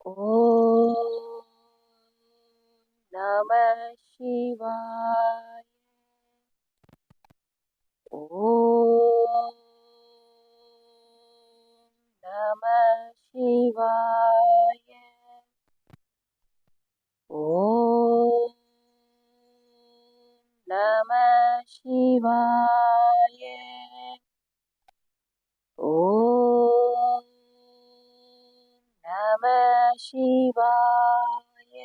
ஓம் நம சிவாய ஓம் நம சிவாய ஓம் நம சிவாய ஓம் நம शिवाय।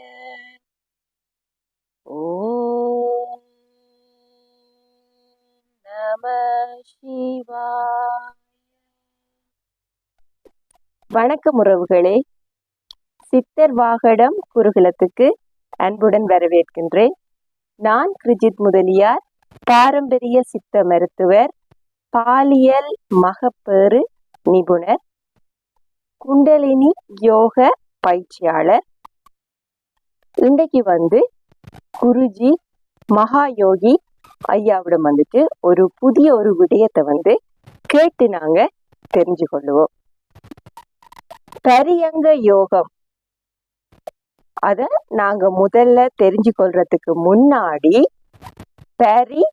ॐ நம சிவாய வணக்கம் உறவுகளே. சித்தர் வாகடம் குருகுலத்துக்கு அன்புடன் வரவேற்கின்றேன். நான் கிரிஜித் முதலியார் பாரம்பரிய சித்த மருத்துவர் பாலியல் மகப்பேறு நிபுணர் குண்டலினி யோக பயிற்சியாளர். இன்றைக்கு வந்து குருஜி மகா யோகி ஐயாவிடம் வந்துட்டு ஒரு புதிய ஒரு விடயத்தை வந்து கேட்டு நாங்க தெரிஞ்சு கொள்ளுவோம் பரியங்க யோகம். அத நாங்க முதல்ல தெரிஞ்சு கொள்றதுக்கு முன்னாடி பரி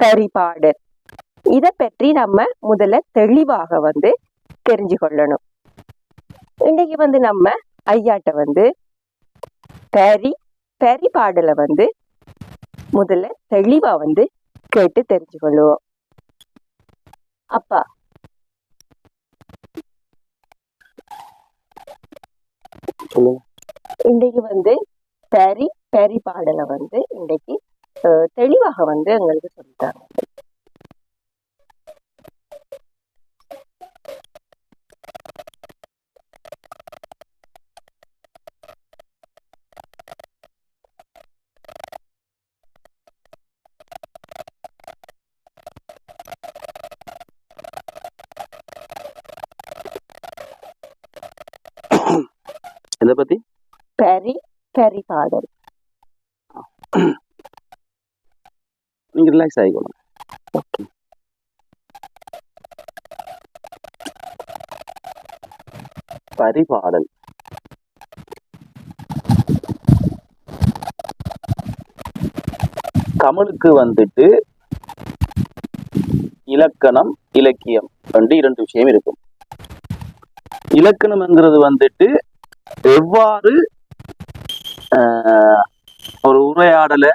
பரிபாடு. இத பற்றி நம்ம முதல்ல தெளிவாக வந்து தெரிஞ்சு கொள்ளணும் இன்னைக்கு வந்து நம்ம ஐயாட்ட வந்து பரி பரிபாடலை வந்து முதல்ல தெளிவா வந்து கேட்டு தெரிஞ்சு கொள்ளுவோம் அப்பா இன்னைக்கு வந்து பரி பரி பாடலை வந்து இன்னைக்கு தெளிவாக வந்து எங்களுக்கு சொல்லிட்டாங்க இதை பத்தி பரி பரி பாடல். நீங்க ரிலாக்ஸ் ஆகிக்கணும் பரிபாடல் கமலுக்கு வந்துட்டு இலக்கணம் இலக்கியம். ரெண்டு இரண்டு விஷயம் இருக்கும். இலக்கணம்ங்கிறது வந்துட்டு எவ்வாறு ஆஹ், ஒரு உரையாடலை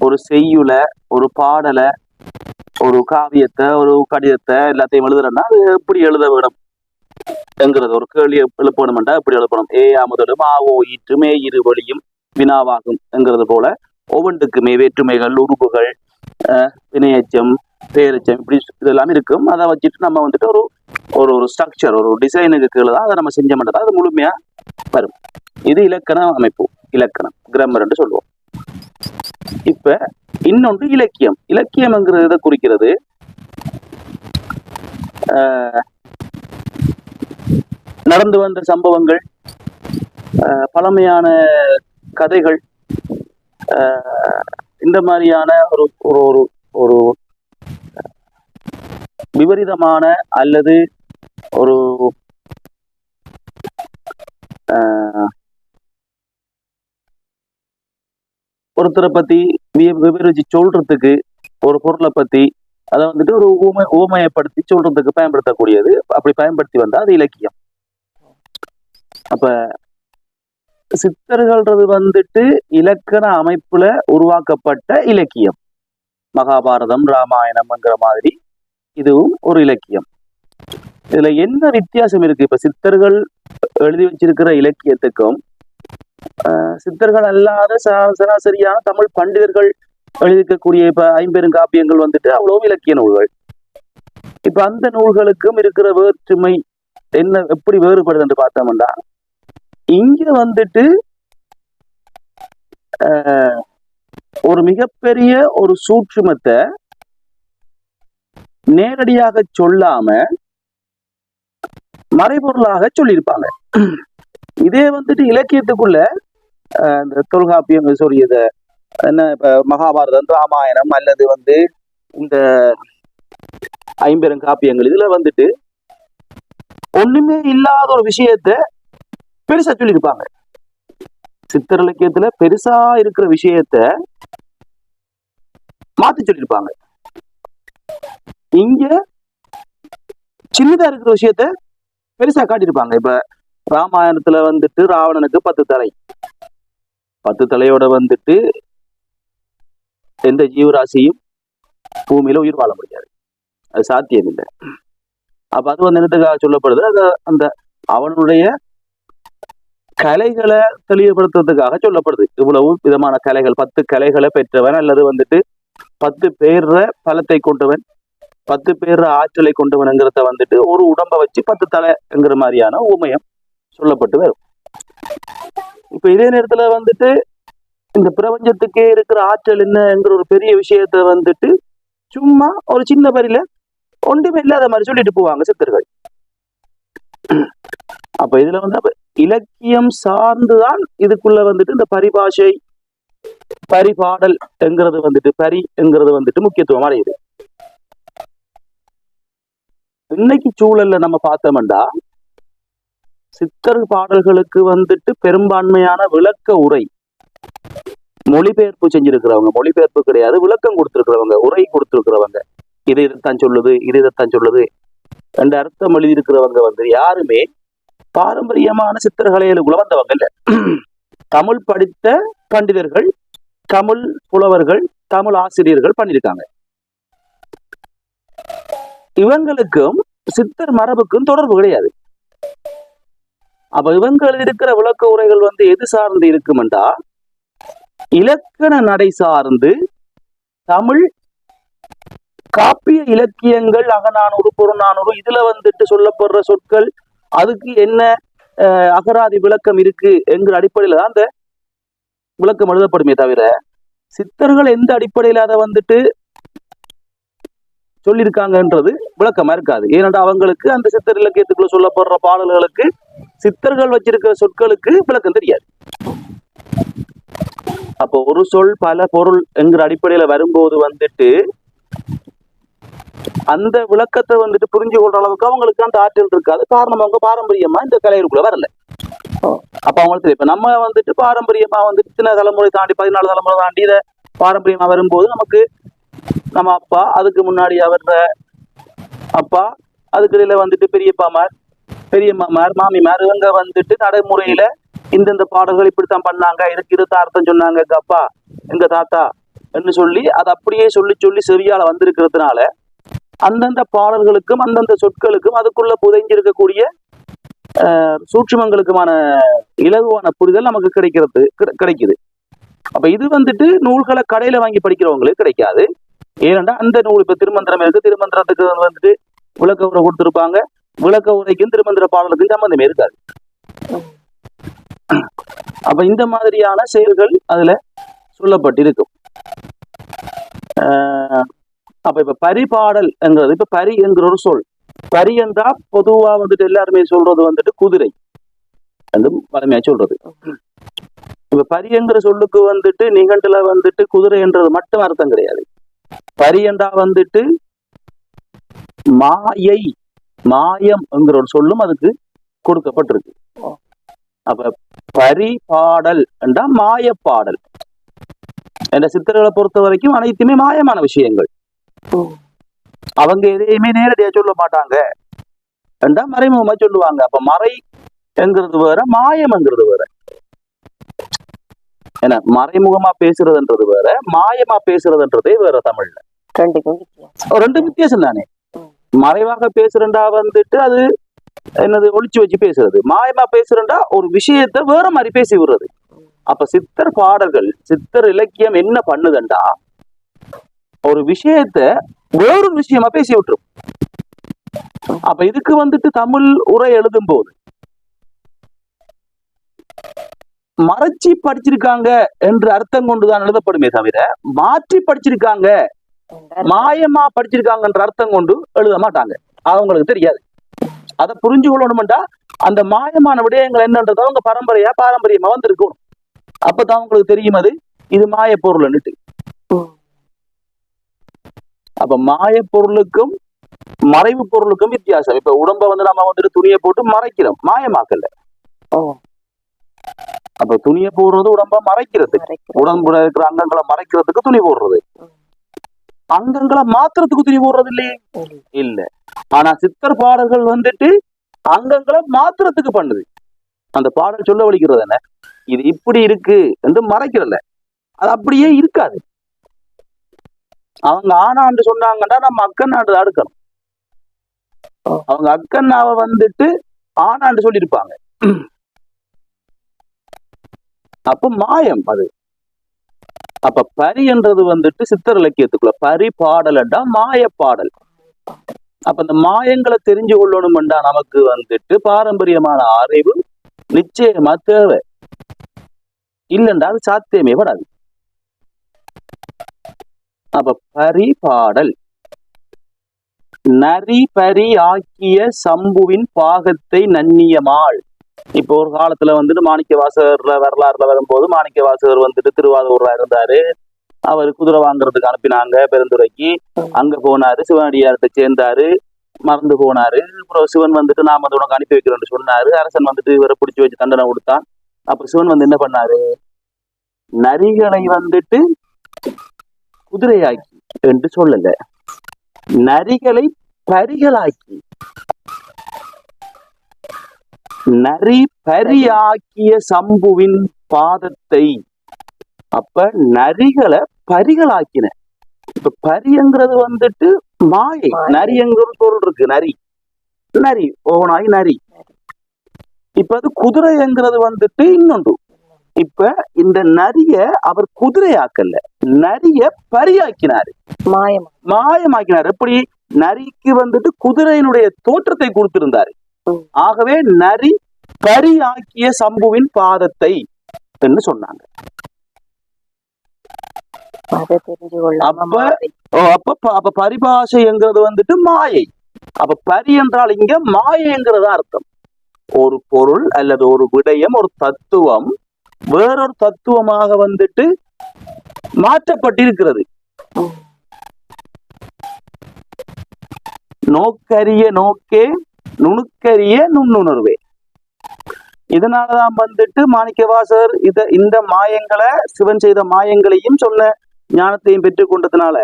ஒரு செய்யுளை ஒரு பாடலை ஒரு காவியத்தை ஒரு கடிதத்தை எல்லாத்தையும் எழுதுறேன்னா அது எப்படி எழுத வேணும்? என்கிறது ஒரு கேள்வி எழுப்பணும்டா எப்படி எழுப்பணும்? ஏ அமுதலும் ஆவோ ஈற்றுமே இரு வழியும் வினாவாகும் என்கிறது போல ஒவ்வொன்றுக்குமே வேற்றுமைகள் உறுப்புகள் வினையச்சம் பேரச்சம் இப்படி இதெல்லாம் இருக்கும். அதை வச்சுட்டு நம்ம வந்துட்டு ஒரு ஒரு ஒரு ஸ்ட்ரக்சர் ஒரு டிசைனுக்கு கீழே தான் அதை நம்ம செஞ்ச மாட்டோம் அது முழுமையா வரும். இது இலக்கண அமைப்பு இலக்கணம் கிராமர் சொல்லுவோம். இப்ப இன்னொன்று இலக்கியம். இலக்கியம்ங்கிறத குறிக்கிறது நடந்து வந்த சம்பவங்கள் ஆஹ், பழமையான கதைகள் ஆஹ், இந்த மாதிரியான ஒரு ஒரு ஒரு ஒரு விபரீதமான அல்லது ஒரு ஆஹ், ஒருத்தரை பத்தி வி- சொல்றதுக்கு ஒரு பொருளை பத்தி அதை வந்துட்டு ஒரு ஊமை ஊமையப்படுத்தி சொல்றதுக்கு பயன்படுத்தக்கூடியது. அப்படி பயன்படுத்தி வந்தா அது இலக்கியம். அப்ப சித்தர்கள்ன்றது வந்துட்டு இலக்கண அமைப்புல உருவாக்கப்பட்ட இலக்கியம். மகாபாரதம் ராமாயணம்ங்கிற மாதிரி இதுவும் ஒரு இலக்கியம். இதுல என்ன வித்தியாசம் இருக்கு? இப்ப சித்தர்கள் எழுதி வச்சிருக்கிற இலக்கியத்துக்கும் ஆஹ், சித்தர்கள் அல்லாத சராசரியான தமிழ் பண்டிதர்கள் எழுதிக்கக்கூடிய இப்ப ஐம்பெருங்காப்பியங்கள் வந்துட்டு அவ்வளவு இலக்கிய நூல்கள். இப்ப அந்த நூல்களுக்கும் இருக்கிற வேற்றுமை என்ன எப்படி வேறுபடுது என்று பார்த்தோம்னா இங்க வந்துட்டு ஆஹ், ஒரு மிகப்பெரிய ஒரு சூட்சுமத்தை நேரடியாக சொல்லாம மறைபொருளாக சொல்லியிருப்பாங்க. இதே வந்துட்டு இலக்கியத்துக்குள்ள ஆஹ், இந்த தொல்காப்பியம் சாரி இத என்ன இப்ப மகாபாரதம் ராமாயணம் அல்லது வந்து இந்த ஐம்பெரும் காப்பியங்கள் இதுல வந்துட்டு ஒண்ணுமே இல்லாத ஒரு விஷயத்த பெருசா சொல்லியிருப்பாங்க. சித்தர் இலக்கியத்துல பெருசா இருக்கிற விஷயத்த மாத்தி சொல்லியிருப்பாங்க. இங்க சின்னதா இருக்கிற விஷயத்த பெருசா காட்டியிருப்பாங்க. இப்ப ராமாயணத்துல வந்துட்டு ராவணனுக்கு பத்து தலை. பத்து தலையோட வந்துட்டு எந்த ஜீவராசியும் பூமியில உயிர் வாழ முடியாது. அது சாத்தியம் இல்லை அப்ப அது வந்து என்னத்துக்காக சொல்லப்படுது? அது அந்த அவனுடைய கலைகளை தெளிவுபடுத்துறதுக்காக சொல்லப்படுது. இவ்வளவு விதமான கலைகள். பத்து கலைகளை பெற்றவன் அல்லது வந்துட்டு பத்து பேர்ற பலத்தை கொண்டவன் பத்து பேர் ஆற்றலை கொண்டவனுங்கிறத வந்துட்டு ஒரு உடம்ப வச்சு பத்து தலைங்கிற மாதிரியான உமையம் சொல்லப்பட்டு வரும். இப்ப இதே நேரத்துல வந்துட்டு இந்த பிரபஞ்சத்துக்கே இருக்கிற ஆற்றல் என்னங்கிற ஒரு பெரிய விஷயத்த வந்துட்டு சும்மா ஒரு சின்ன வரியில ஒன்றுமே இல்லாத மாதிரி சொல்லிட்டு போவாங்க சித்தர்கள். அப்ப இதுல வந்து அப்ப இலக்கியம் சார்ந்துதான் இதுக்குள்ள வந்துட்டு இந்த பரிபாஷை பரிபாடல் என்கிறது வந்துட்டு பரி என்கிறது வந்துட்டு முக்கியத்துவம் அடையுது. இன்னைக்கு சூழல்ல நம்ம பார்த்தோம்டா சித்தர் பாடல்களுக்கு வந்துட்டு பெரும்பான்மையான விளக்க உரை. மொழிபெயர்ப்பு செஞ்சிருக்கிறவங்க மொழிபெயர்ப்பு கிடையாது விளக்கம் கொடுத்துருக்கிறவங்க உரை கொடுத்துருக்கிறவங்க. இது இதைத்தான் சொல்லுது இது இதைத்தான் சொல்லுது ரெண்டு அர்த்தம் எழுதியிருக்கிறவங்க வந்து யாருமே பாரம்பரியமான சித்திரகலைகளுக்குள்ள வந்தவங்க இல்ல. தமிழ் படித்த பண்டிதர்கள் தமிழ் புலவர்கள் தமிழ் ஆசிரியர்கள் பண்ணியிருக்காங்க. இவங்களுக்கும் சித்தர் மரபுக்கும் தொடர்பு கிடையாது. அப்ப இவங்கள் இருக்கிற விளக்க உரைகள் வந்து எது சார்ந்து இருக்குமெண்டா? இலக்கண நடை சார்ந்து தமிழ் காப்பிய இலக்கியங்கள் அகநானூறு புறநானூறு இதுல வந்துட்டு சொல்லப்படுற சொற்கள் அதுக்கு என்ன அஹ், அகராதி விளக்கம் இருக்கு என்கிற அடிப்படையில தான் அந்த விளக்கம் எழுதப்படுமே தவிர சித்தர்கள் எந்த அடிப்படையில அதை வந்துட்டு சொல்லியிருக்காங்கன்றது விளக்கமா இருக்காது. ஏனென்றால் அவங்களுக்கு அந்த சித்தர் இலக்கியத்துக்குள்ள சொல்லப்படுற பாடல்களுக்கு சித்தர்கள் வச்சிருக்கிற சொற்களுக்கு விளக்கம் தெரியாது. அப்போ ஒரு சொல் பல பொருள் என்கிற அடிப்படையில வரும்போது வந்துட்டு அந்த விளக்கத்தை வந்துட்டு புரிஞ்சு கொள்ற அளவுக்கு அவங்களுக்கு அந்த ஆற்றல் இருக்காது. காரணம் அவங்க பாரம்பரியமா இந்த கலைகளுக்குள்ள வரல. அப்ப அவங்களுக்கு இப்ப நம்ம வந்துட்டு பாரம்பரியமா வந்துட்டு சின்ன தலைமுறை தாண்டி பதினாலு தலைமுறை தாண்டி இதை பாரம்பரியமா வரும்போது நமக்கு நம்ம அப்பா அதுக்கு முன்னாடி அவர் அப்பா அதுக்கு இடையில வந்துட்டு பெரியப்பாமார் பெரியம்மாமார் மாமிமார் இவங்க வந்துட்டு நடைமுறையில இந்தந்த பாடல்கள் இப்படித்தான் பண்ணாங்க. இதுக்கு இது அர்த்தம் சொன்னாங்க. எங்க அப்பா எங்க தாத்தா என்று சொல்லி அதை அப்படியே சொல்லி சொல்லி செவியால வந்திருக்கிறதுனால அந்தந்த பாடல்களுக்கும் அந்தந்த சொற்களுக்கும் அதுக்குள்ள புதைஞ்சிருக்கக்கூடிய அஹ், சூட்சுமங்களுக்குமான இலகுவான புரிதல் நமக்கு கிடைக்கிறது கிடைக்குது. அப்ப இது வந்துட்டு நூல்களை கடையில வாங்கி படிக்கிறவங்களுக்கு கிடைக்காது. ஏனென்றா அந்த நூல் இப்ப திருமந்திரம் இருக்கு. திருமந்திரத்துக்கு வந்துட்டு விளக்க உரை கொடுத்துருப்பாங்க. விளக்க உரைக்கும் திருமந்திர பாடலுக்கும் சம்பந்தமே இருக்காது. அப்ப இந்த மாதிரியான செயல்கள் அதுல சொல்லப்பட்டிருக்கும். ஆஹ் அப்ப இப்ப பரிபாடல் என்கிறது இப்ப பரி என்கிற ஒரு சொல். பரி என்றா பொதுவா வந்துட்டு எல்லாருமே சொல்றது வந்துட்டு குதிரை. என்று சொல்றது. இப்ப பரி என்கிற சொல்லுக்கு வந்துட்டு நிகண்டுல வந்துட்டு குதிரை என்றது மட்டும் அர்த்தம் கிடையாது. பரி என்றா வந்துட்டு மாயை மாயம் என்கிற ஒரு சொல்லும் அதுக்கு கொடுக்கப்பட்டிருக்கு. அப்ப பரிபாடல் என்றா மாயப்பாடல். என்ற சித்தர்களை பொறுத்த வரைக்கும் அனைத்துமே மாயமான விஷயங்கள். அவங்க எதையுமே நேரடியா சொல்ல மாட்டாங்க. என்றா மறைமுகமா சொல்லுவாங்க. அப்ப மறை என்கிறது வேற மாயம்ங்கிறது வேற. என்ன மறைமுகமா பேசுறதுன்றது வேற மாயமா பேசுறதுன்றதே வேற தமிழ்ல. ரெண்டு வித்தியாசம் தானே. மறைவாக பேசுறண்டா வந்துட்டு அது என்னது ஒளிச்சு வச்சு பேசுறது. மாயமா பேசுறண்டா ஒரு விஷயத்த வேற மாதிரி பேசி விடுறது. அப்ப சித்தர் பாடல்கள் சித்தர் இலக்கியம் என்ன பண்ணுதண்டா? ஒரு விஷயத்த வேறொரு விஷயமா பேசி விட்டுரும். அப்ப இதுக்கு வந்துட்டு தமிழ் உரை எழுதும் போது மறைச்சி படிச்சிருக்காங்க என்று அர்த்தம் கொண்டுதான் எழுதப்படுமே தவிர மாற்றி படிச்சிருக்காங்க மாயமா படிச்சிருக்காங்க என்ற அர்த்தம் கொண்டு எழுத மாட்டாங்க. அவங்களுக்கு தெரியாது. அதை புரிஞ்சு கொள்ளணும்டா அந்த மாயமான விடயங்கள் என்னன்றது அவங்க பரம்பரையா பாரம்பரியமா வந்திருக்கணும். அப்பதான் அவங்களுக்கு தெரியும் அது இது மாய பொருள்னுட்டு அப்ப மாய பொருளுக்கும் மறைவு பொருளுக்கும் வித்தியாசம். இப்ப உடம்ப வந்து நம்ம வந்துட்டு துணியை போட்டு மறைக்கிறோம் மாயமாக்கல. அப்ப துணியை போடுறது உடம்ப மறைக்கிறது. உடம்புல இருக்கிற அங்கங்களை மறைக்கிறதுக்கு துணி போடுறது. அங்கங்களை மாத்துறதுக்கு துணி போடுறது இல்லையே இல்லை. ஆனா சித்தர் பாடல்கள் வந்துட்டு அங்கங்களை மாத்துறதுக்கு பண்ணுது. அந்த பாடல் சொல்ல வலிக்கிறது என்ன? இது இப்படி இருக்கு என்று மறைக்கிறல்ல அது அப்படியே இருக்காது. அவங்க ஆனாண்டு சொன்னாங்கன்னா நம்ம அக்கன்னாண்டு தான் எடுக்கணும் ஓ. அவங்க அக்கன்னாவை வந்துட்டு ஆனாண்டு சொல்லியிருப்பாங்க. அப்ப மாயம் அது. அப்ப பரி என்றது வந்துட்டு சித்தர் இலக்கியத்துக்குள்ள பரி பாடலண்டா மாய பாடல். அப்ப இந்த மாயங்களை தெரிஞ்சு கொள்ளணும்டா நமக்கு வந்துட்டு பாரம்பரியமான அறிவு நிச்சயமா தேவை. இல்லைண்டா அது சாத்தியமே படாது. அப்ப பரி பாடல். நரி பரி ஆக்கிய சம்புவின் பாகத்தை நன்னியமாள் இப்போ ஒரு காலத்துல வந்துட்டு மாணிக்க வாசகர்ல வரலாறுல வரும்போது மாணிக்க வாசகர் வந்துட்டு திருவாரூர்ல இருந்தாரு. அவர் குதிரை வாங்குறதுக்கு அனுப்பினாங்க பெருந்துரைக்கு அங்க போனாரு சிவனடியார்கிட்ட சேர்ந்தாரு மறந்து போனாரு. அப்புறம் சிவன் வந்துட்டு நாம வந்து உனக்கு அனுப்பி வைக்கிறோம்னு சொன்னாரு. அரசன் வந்துட்டு இவரை பிடிச்சி வச்சு தண்டனை கொடுத்தான். அப்ப சிவன் வந்து என்ன பண்ணாரு? நரிகளை வந்துட்டு குதிரையாக்கி என்று சொல்லல. நரிகளை பரிகளாக்கி நரி பரியாக்கிய சம்புவின் பாதத்தை. அப்ப நரிகளை பரிகளாக்கின. இப்ப பரியங்கிறது வந்துட்டு மாயை. நரிங்கிற பொருள் இருக்கு நரி. நரி ஓனாய் நரி. இப்ப அது குதிரைங்கிறது வந்துட்டு இன்னொன்று. இப்ப இந்த நரிய அவர் குதிரையாக்கல. நரிய பரியாக்கினாரு. மாயம். மாயமாக்கினார். எப்படி? நரிக்கு வந்துட்டு குதிரையினுடைய தோற்றத்தை கொடுத்திருந்தாரு. ஆகவே நரி பரியாக்கிய சம்புவின் பாதத்தை என்று சொன்னாங்க. அப்ப- பரிபாஷைங்கிறது வந்துட்டு மாயை. அப்ப பரி என்றால் இங்க மாயைங்கிறது அர்த்தம். ஒரு பொருள் அல்லது ஒரு விடயம் ஒரு தத்துவம் வேறொரு தத்துவமாக வந்துட்டு மாற்றப்பட்டிருக்கிறது. நோக்கரிய நோக்கே நுணுக்கரிய நுண்ணுணர்வே. இதனாலதான் வந்துட்டு மாணிக்கவாசர் இத இந்த மாயங்களை சிவன் செய்த மாயங்களையும் சொன்ன ஞானத்தையும் பெற்றுக் கொண்டதுனால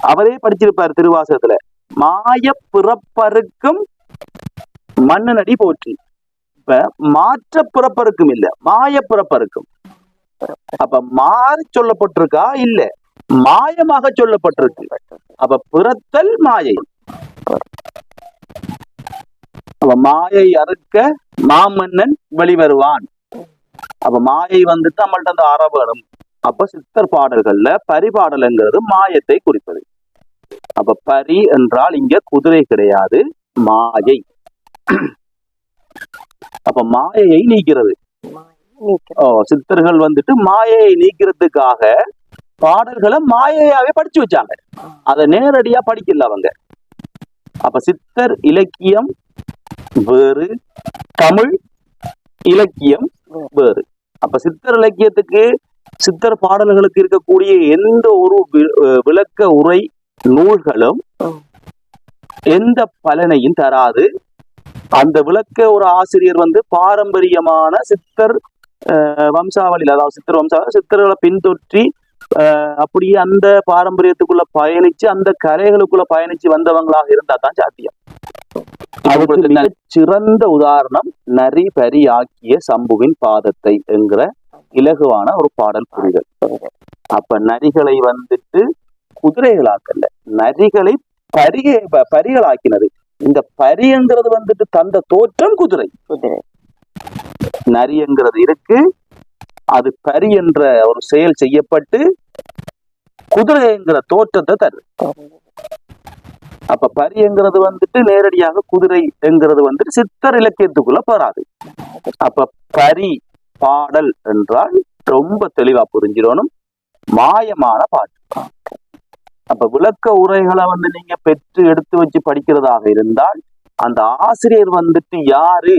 அவரே படிச்சிருப்பார் திருவாசகத்துல. மாய பிறப்பருக்கும் மண்ணனடி போற்றி. இப்ப மாற்ற பிறப்பருக்கும் இல்ல மாய பிறப்பருக்கும் அப்ப மாறி சொல்லப்பட்டிருக்கா? இல்ல. மாயமாக சொல்லப்பட்டிருக்கு. அப்ப பிறத்தல் மாயை. அப்ப மாயை அறுக்க மாமன்னன் வெளிவருவான். அப்ப மாயை வந்துட்டு நம்மள்ட்ட அந்த அறவேணும் அப்ப சித்தர் பாடல்கள்ல பரிபாடல்ங்கிறது மாயத்தை குறிப்பது. அப்ப பரி என்றால் இங்க குதிரை கிடையாது மாயை. அப்ப மாயையை நீக்கிறது. மாயை நீக்கிறது. ஓ சித்தர்கள் வந்துட்டு மாயையை நீக்கிறதுக்காக பாடல்களை மாயையாவே படிச்சு வச்சாங்க. அதை நேரடியா படிக்கல அவங்க. அப்ப சித்தர் இலக்கியம் வேறு தமிழ் இலக்கியம் வேறு. அப்ப சித்தர் இலக்கியத்துக்கு சித்தர் பாடல்களுக்கு இருக்கக்கூடிய எந்த ஒரு விளக்க உரை நூல்களும். எந்த பலனையும் தராது. அந்த விளக்க ஒரு ஆசிரியர் வந்து பாரம்பரியமான சித்தர் அஹ், வம்சாவளியில் அதாவது சித்தர் வம்சாவளி சித்தர்களை பின்தொற்றி அஹ், அப்படியே அந்த பாரம்பரியத்துக்குள்ள பயணிச்சு அந்த கலைகளுக்குள்ள பயணிச்சு வந்தவங்களாக இருந்தா தான் சாத்தியம் அதுக்கு சிறந்த உதாரணம் நரி பரி ஆக்கிய சம்புவின் பாதத்தை என்கிற இலகுவான ஒரு பாடல் புரிதல். அப்ப நரிகளை வந்துட்டு குதிரைகளாக்கல்ல. நரிகளை பரிக ப- பரிகளாக்கினது. இந்த பரியங்கிறது வந்துட்டு தந்த தோற்றம் குதிரை. குதிரை. நரியங்கிறது இருக்கு. அது பரி என்ற ஒரு செயல் செய்யப்பட்டு குதிரைங்கிற தோற்றத்தை தெரியுது. அப்ப பரிங்கிறது வந்துட்டு நேரடியாக குதிரை என்கிறது வந்துட்டு சித்தர் இலக்கியத்துக்குள்ள பெறாது. அப்ப பரி பாடல் என்றால் ரொம்ப தெளிவா புரிஞ்சிடணும். மாயமான பாட்டு. அப்ப விளக்க உரைகளை வந்து நீங்க பெற்று எடுத்து வச்சு படிக்கிறதாக இருந்தால் அந்த ஆசிரியர் வந்துட்டு யாரு?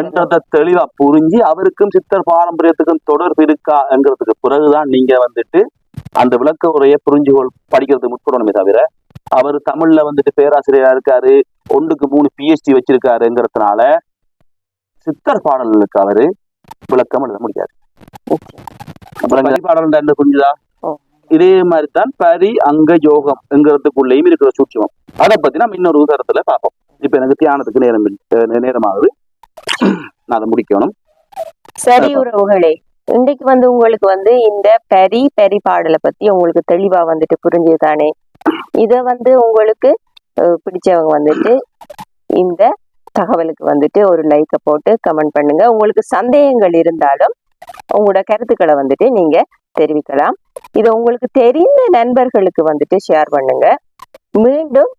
என்றதை தெளிவா புரிஞ்சு அவருக்கும் சித்தர் பாரம்பரியத்துக்கும் தொடர்பு இருக்கா என்கிறதுக்கு பிறகுதான் நீங்க வந்துட்டு அந்த விளக்க உரையை புரிஞ்சு கொள் படிக்கிறதுக்கு முற்படணுமே தவிர அவர் தமிழ்ல வந்துட்டு பேராசிரியரா இருக்காரு ஒன்றுக்கு மூணு பிஹெச்டி வச்சிருக்காருங்கிறதுனால சித்தர் பாடல்களுக்கு அவரு விளக்கம் எழுத முடியாது. என்ன புரிஞ்சுதா. இதே மாதிரி தான் பரி அங்க யோகம் என்கிறதுக்குள்ளேயும் இருக்கிற சூட்சமம். அதை பத்தி நம்ம இன்னொரு உதாரணத்துல பார்ப்போம். இப்ப எனக்கு தியானத்துக்கு நேரம் நேரமாகுது. நான் அதை முடிக்கணும். சரி உறவுகளே. இன்றைக்கு வந்து உங்களுக்கு வந்து இந்த பெரி பெரி பாடலை பத்தி உங்களுக்கு தெளிவா வந்துட்டு புரிஞ்சது தானே இத வந்து உங்களுக்கு பிடிச்சவங்க வந்துட்டு இந்த தகவலுக்கு வந்துட்டு ஒரு லைக்கை போட்டு கமெண்ட் பண்ணுங்க. உங்களுக்கு சந்தேகங்கள் இருந்தாலும் உங்களோட கருத்துக்களை வந்துட்டு நீங்க தெரிவிக்கலாம். இதை உங்களுக்கு தெரிந்த நண்பர்களுக்கு வந்துட்டு ஷேர் பண்ணுங்க. மீண்டும்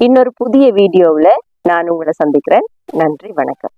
இன்னொரு புதிய வீடியோவில் நான் உங்களை சந்திக்கிறேன். நன்றி வணக்கம்.